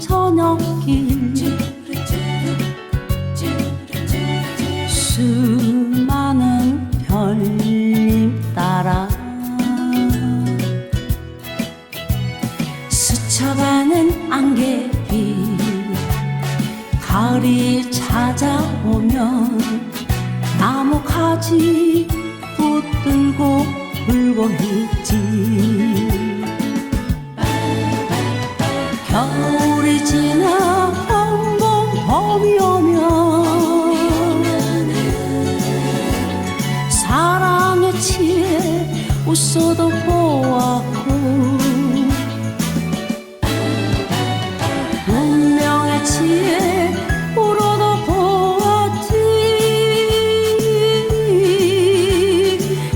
저녁길. 수많은 별님 따라 스쳐가는 안개비 가을이 찾아오면 나무 가지 붙들고 울고 있 웃어도 보았고 운명에 취해 울어도 보았지.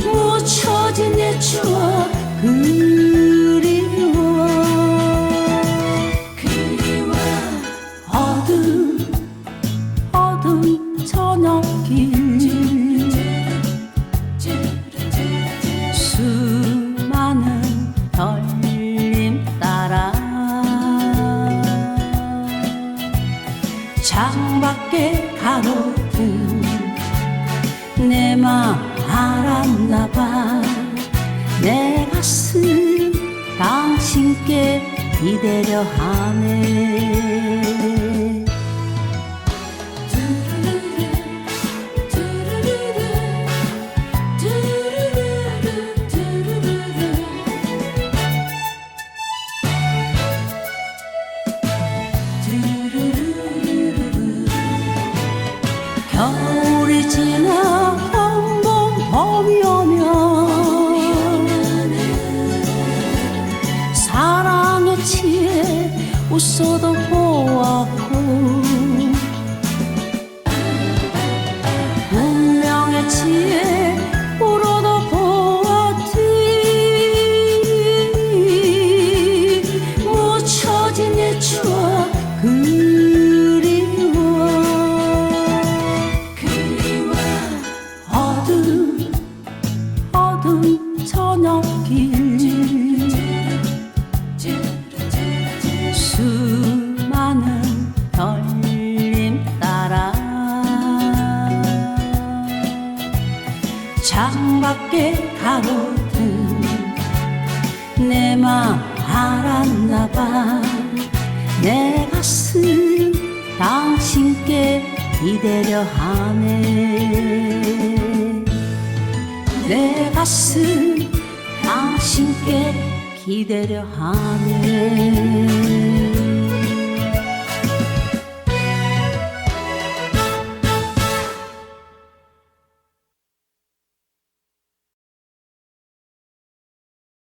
묻혀진 내 추억 그리워. 그리워. 어둠 어둠 저녁길 창밖에 가로등. 내맘 알았나 봐. 내 가슴 당신께 기대려 하네 웃어도 보았고 운명에 취해 울어도 보았지. 묻혀진 내 추억 그리워. 그리워. 어둠 어둠 저녁길 창밖에 가로등. 내맘 알았나봐. 내 가슴 당신께 기대려 하네. 내 가슴 당신께 기대려 하네